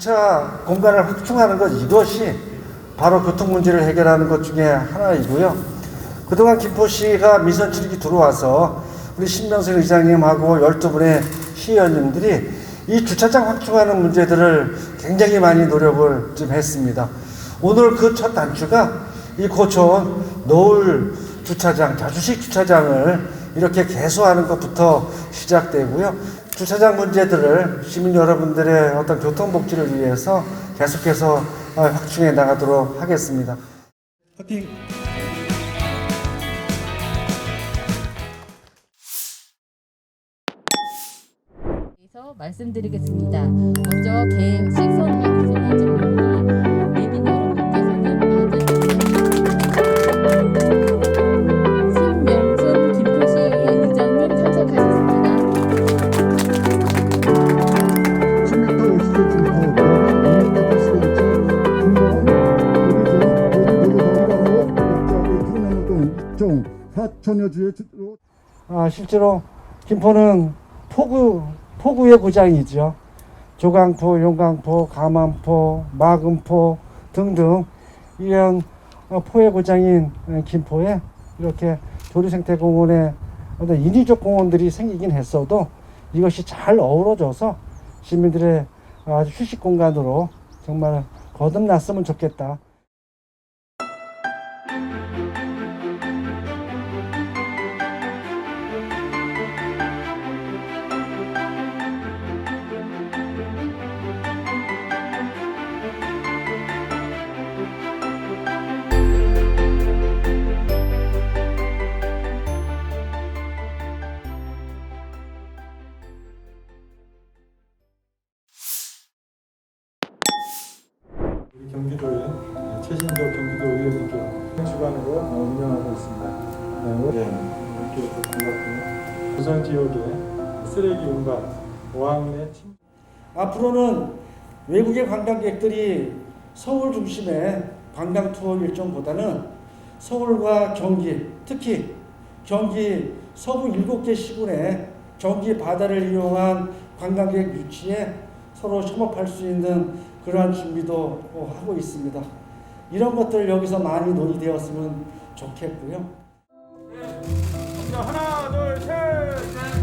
주차 공간을 확충하는 것 이것이 바로 교통 문제를 해결하는 것 중에 하나이고요. 그동안 김포시가 미선 출입이 들어와서 우리 신명선 의장님하고 12분의 시의원님들이 이 주차장 확충하는 문제들을 굉장히 많이 노력을 좀 했습니다. 오늘 그 첫 단추가 이 고촌 노을 주차장, 자주식 주차장을 이렇게 개소하는 것부터 시작되고요. 주차장 문제들을 시민 여러분들의 어떤 교통 복지를 위해서 계속해서 어, 확충해 나가도록 하겠습니다. 파이팅! 말씀드리겠습니다. 먼저 개식 선언 주로 아, 실제로 김포는 포구, 포구의 고장이죠. 조강포, 용강포, 가만포, 마금포 등등 이런 어, 포의 고장인 어, 김포에 이렇게 조류생태공원에 어떤 인위적 공원들이 생기긴 했어도 이것이 잘 어우러져서 시민들의 휴식 공간으로 정말 거듭났으면 좋겠다. 최신적 경기도 의원님께 주관으로 운영하고 있습니다. 네, 이렇게 또 반갑고요. 부산 지역의 쓰레기 운반, 어항내 침 앞으로는 외국의 관광객들이 서울 중심의 관광 투어 일정보다는 서울과 경기, 특히 경기 서부 7개 시군의 경기 바다를 이용한 관광객 유치에 서로 협업할 수 있는 그러한 준비도 하고 있습니다. 이런 것들 여기서 많이 논의되었으면 좋겠고요. 하나, 둘, 셋.